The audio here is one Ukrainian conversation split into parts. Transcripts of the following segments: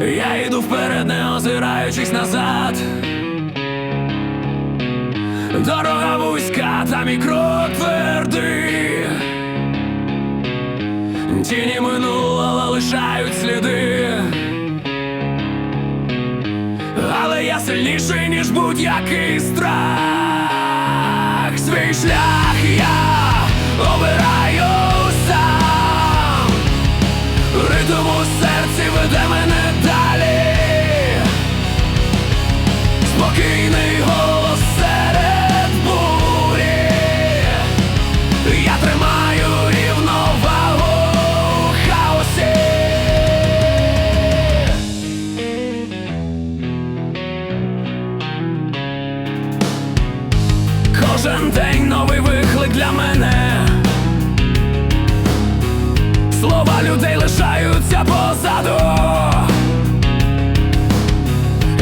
Я йду вперед, не озираючись назад. Дорога вузька, та мій крок твердий. Тіні минулого лишають сліди. Але я сильніший, ніж будь-який страх. Свій шлях я обираю сам. Ритм у серці веде мене Кожен день новий виклик для мене. Слова людей лишаються позаду.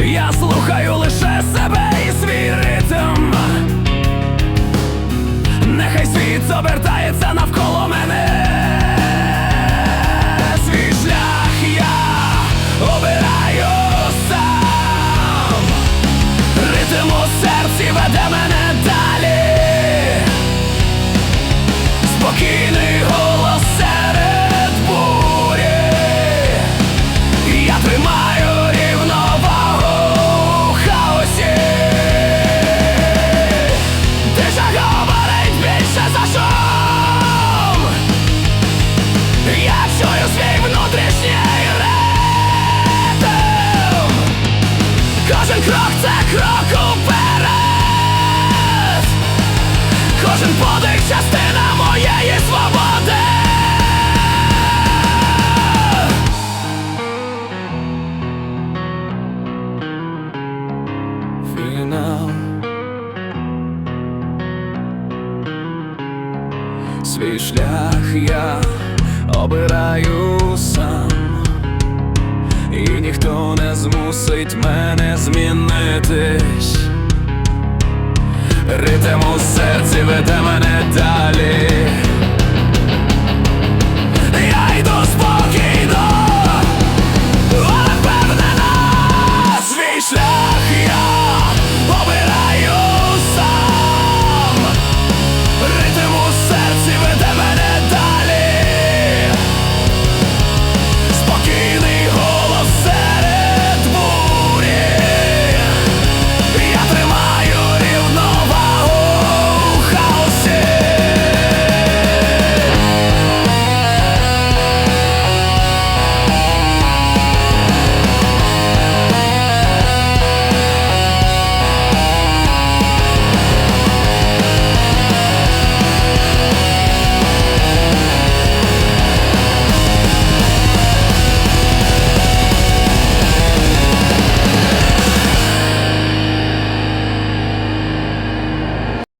Я слухаю лише себе і свій ритм. Нехай світ обертається навколо Я чую свій внутрішній ритм. Кожен крок це крок уперед. Кожен подих частина моєї свободи. Шлях я обираю сам. І ніхто не змусить мене змінитись. Ритм у серці веде мене далі.